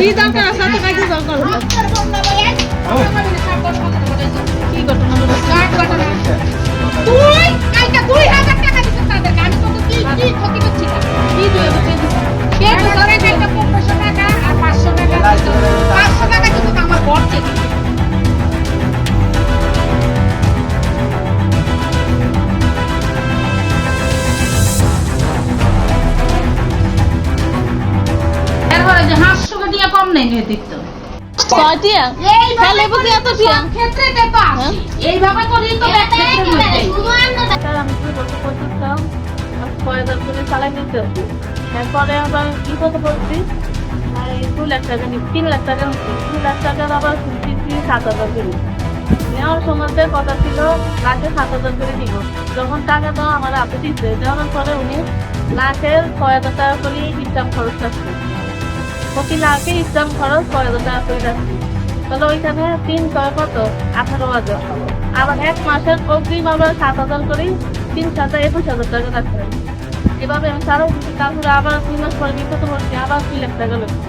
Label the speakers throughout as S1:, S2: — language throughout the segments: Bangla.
S1: কি দরকার আছে? এত টাকা দরকার কি ঘটনা? পর্যন্ত ছয় হাজার করে চালাই নিতে এরপরে আবার কি করতে বলছি? দু লাখ টাকা নি তিন লাখ টাকা দু লাখ টাকার আবার দিচ্ছি সাত হাজার করে। নেওয়ার সময় কথা ছিল লাখে সাত হাজার করে দিব। যখন টাকা দেওয়া আমার হাতে দিচ্ছে দেওয়ার পরে উনি লাখের ছয় হাজার টাকা করে ইনকাম খরচ রাখছে প্রতি লাখে ইনকাম খরচ ছয় হাজার টাকা তাহলে ওইখানে তিন ছয় কত? আঠারো হাজার আবার এক মাসের অগ্রিম আবার সাত হাজার করে, তিন সাত একুশ হাজার টাকা রাখতে এভাবে আমি তারও তারপরে আবার তিন মাস পরে বিপদ পড়ছি আবার দুই লাখ টাকা লাগবে।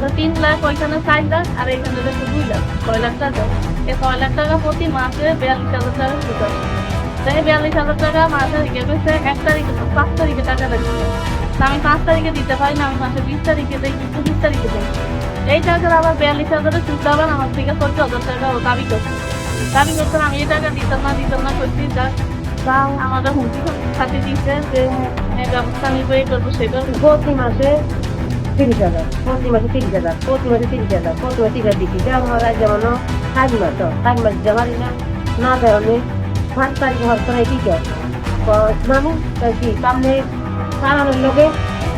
S1: তো তিন লাখ ওইখানে চার লাখ আর এইখানে দেখো দুই লাখ, ছয় লাখ টাকা। এই ছয় লাখ টাকা প্রতি মাসে বিয়াল্লিশ হাজার টাকা সুদ আসে। তাই বিয়াল্লিশ হাজার টাকা, মাসে রেখে গেছে এক তারিখে পাঁচ তারিখে টাকা লাগছে তা আমি পাঁচ তারিখে দিতে পারি না, আমি মাসে বিশ তারিখে দেই পঁচিশ তারিখে দেই। এই টাকার আবার বিয়াল্লিশ হাজারের সুদ আবার আমার থেকে চোদ্দ হাজার টাকা দাবি করছে। দাবি করছে আমি এই টাকা দিতাম না দিতাম না করছি যা তা আমাদের হুমকি সাথে দিচ্ছে যে আমি করব সেটা
S2: প্রতি মাসে তিরিশ হাজার, প্রতি মাসে তিরিশ হাজার, প্রতি মাসে তিরিশ হাজার, প্রতি মাসে তিরিশ হাজার দিচ্ছি। যেমন যেমন সাত মাস সাত মাস দিতে পারি না। না পাঁচ হওয়ার পরে কি কর মানুষ কি সামনে সারানোর লোকে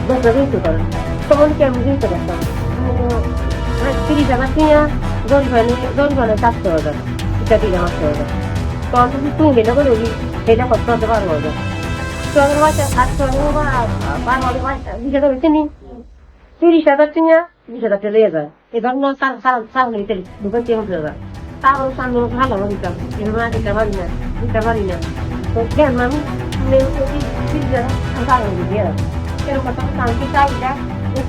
S2: দশটা দিতে পারেন তখন কি আমি দিতে পারতাম তিরিশ হাজার কিনা জরিমানে চারশো হাজার এটা দিলে পাঁচশো হাজার তখন যদি তুমি সেটা করে সেটা করতে হতে পারব হাজার চলের বাচ্চা সাতশো বারো বাচ্চা বিশ হাজার হয়েছে নি তিরিশ হাজার চিনিয়া বিশ হাজার চলে যায় এবার না সার সার সার নিতে দোকান চেয়ে তারপর সামনে ভালো দিতাম এবার না দিতে পারি না? দিতে পারি না। তো কেন আমি? হয়ে দিয়ে এরকম কালকে চাইটা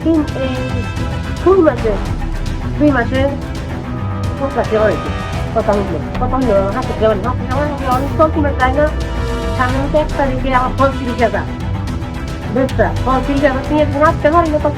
S2: তিন, এই দুই মাসে দুই মাসে পঁচাশি হয়েছে কথা হলো হাতে হাতে দেওয়ার অনেক চলতি যায় না। সামনে তো এক তারিখে আমার পঁয়ত্রিশ হাজার। ব্যবসা পঁয়ত্রিশ হাজার হাজার আসতে পারি না কত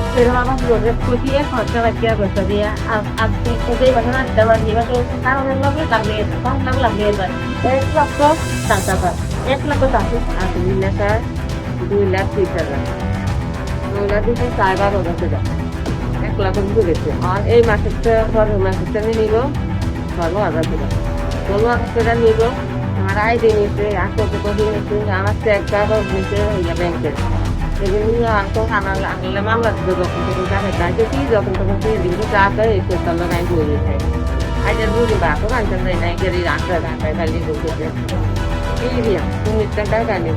S2: de va a estar va a llevar todo claro no lo que también vamos a de eso es la cosa tanta cosa es la cosa a tu niña ka দুই লাখ তিরিশ হাজার দুই লাখ তিরিশ হাজার বারো হাজার এক লাখ দিয়ে গেছে আর এই মাসেরটা বারো মাসেরটা আমি নিব বারো হাজার টাকা ষোলো হাজার নিব আমার আই দিয়ে নিচ্ছে আটশো টাকা দিয়ে নিচ্ছে আমার চেক কাগজ নিচ্ছে ব্যাংকের এগুলো আনতো আনালে আনলে মামলা দিতে যখন তখন জানে গাইতে যখন তখন দিয়ে দিল চা করে এসে তাহলে গাই বলে দিতে আইজার বুঝি বাকো গাইতে নাই নাই গেলে রাখতে ঢাকায় খালি বলতে এই দিয়া তুমি টাকা গালি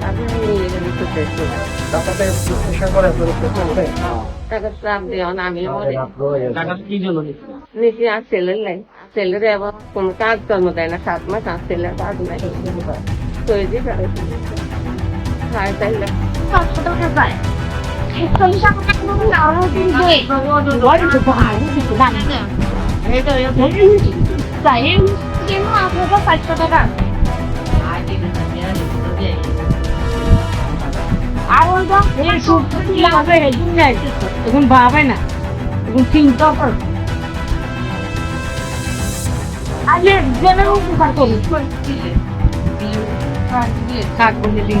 S2: তারপরে নিয়ে গেলে তো শেষ করে
S3: টাকাতে চিকিৎসা করে চলছে
S2: টাকা চাপ দেওয়া না আমি মরে
S3: টাকা কি জন্য নিচ্ছেন
S2: নিচে আর ছেলের নাই কোনো কাজ কর্ম দেয় না সাত মাস আর ছেলের কাজ নাই তৈরি করে সাড়ে চার লাখ
S4: পাঁচশো টাকা পায় একচল্লিশ টাকা টাকা আরও দিন দেয় বড় তো ভালো কিছু জানি না আর এই লাগবে নাই এখন ভাবে না এখন চিন্তা কর আগে জেনে উপকার করি থাক বলে দিন